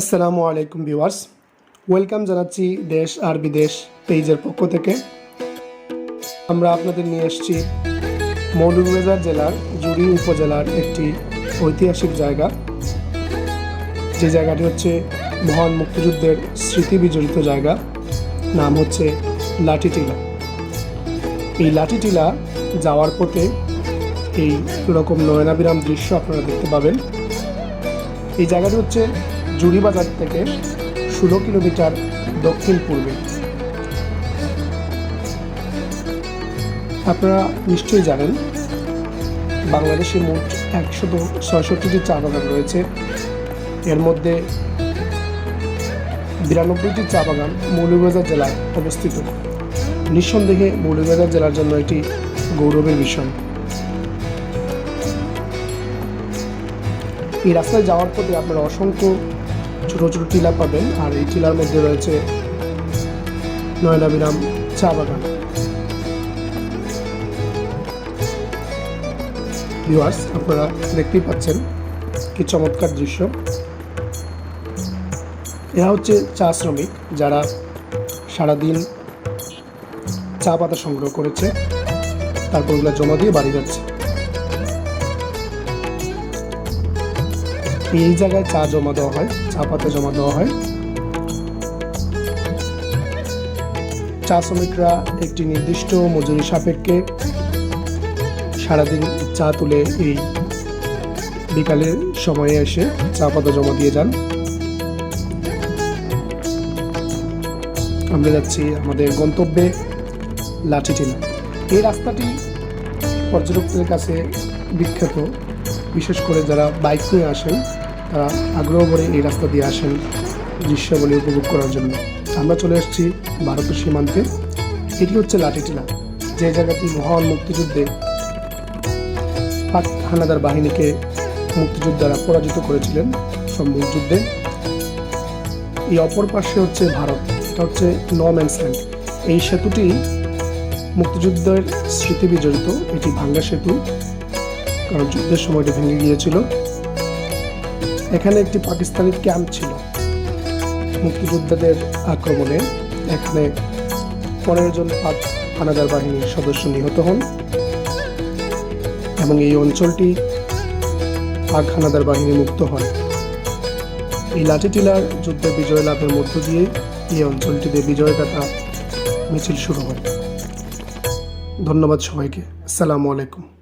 আসসালামু আলাইকুম viewers. Welcome জানাচ্ছি দেশ আর বিদেশ পেজের পক্ষ থেকে। আমরা আপনাদের নিয়ে এসেছি মৌলভীবাজার জেলার জুড়ি উপজেলার একটি ঐতিহাসিক জায়গা। যে জায়গাটি হচ্ছে মহান মুক্তিযুদ্ধের স্মৃতি বিজড়িত জায়গা। নাম হচ্ছে লাঠিটিলা। এই লাঠিটিলা যাওয়ার পথে এই রকম নয়নাবিরাম দৃশ্য আপনারা দেখতে পাবেন। এই জায়গাটি হচ্ছে জুড়ি বাজার থেকে ষোলো কিলোমিটার দক্ষিণ পূর্বে। আপনারা নিশ্চয়ই জানেন, বাংলাদেশে মোট একশত ছয়ষট্টিটি চা বাগান রয়েছে। এর মধ্যে বিরানব্বইটি চা বাগান মৌলভীবাজার জেলায় অবস্থিত। নিঃসন্দেহে মৌলভীবাজার জেলার জন্য এটি গৌরবের বিষয়। এই রাস্তায় যাওয়ার পথে আপনারা অসংখ্য ছোট ছোট টিলা পাবেন। আর এই টিলার মধ্যে রয়েছে নয়নাবিরাম চা বাগান। ভিউয়ার্স, আপনারা দেখতেই পাচ্ছেন কি চমৎকার দৃশ্য। এরা হচ্ছে চা শ্রমিক যারা সারাদিন চা পাতা সংগ্রহ করেছে, তারপর ওগুলো জমা দিয়ে বাড়ি যাচ্ছে। এই জায়গায় চা জমা দেওয়া হয়, চা পাতা জমা দেওয়া হয়। চা শ্রমিকরা একটি নির্দিষ্ট মজুরি সাপেক্ষে সারাদিন চা তুলে এই বিকালের সময়ে এসে চা পাতা জমা দিয়ে যান। আমরা যাচ্ছি আমাদের গন্তব্যে লাঠিটিলা। এই রাস্তাটি পর্যটকদের কাছে বিখ্যাত। বিশেষ করে যারা বাইক নিয়ে আসেন তারা আগ্রহ করে এই রাস্তা দিয়ে আসেন দৃশ্যাবলী উপভোগ করার জন্য। আমরা চলে এসেছি ভারতের সীমান্তে। এটি হচ্ছে লাঠিটিলা, যে জায়গাটি মহান মুক্তিযুদ্ধে পাক হানাদার বাহিনীকে মুক্তিযোদ্ধারা পরাজিত করেছিলেন সম্মুখ যুদ্ধে। এই অপর পাশে হচ্ছে ভারত, এটা হচ্ছে নো ম্যান্স ল্যান্ড এই সেতুটি মুক্তিযুদ্ধের স্মৃতি বিজড়িত এটি ভাঙ্গা সেতু। কারণ যুদ্ধের সময় এটি ভেঙে গিয়েছিল। এখানে একটি পাকিস্তানি ক্যাম্প ছিল মুক্তিযোদ্ধাদের আক্রমণে। এখানে পনেরো জন পাক হানাদার বাহিনীর সদস্য নিহত হন এবং এই অঞ্চলটি পাক হানাদার বাহিনী মুক্ত হয়। এই লাঠিটিলার যুদ্ধে বিজয় লাভের মধ্য দিয়ে এই অঞ্চলটিতে বিজয় গাথা মিছিল শুরু হয়। ধন্যবাদ সবাইকে। আসসালামু আলাইকুম।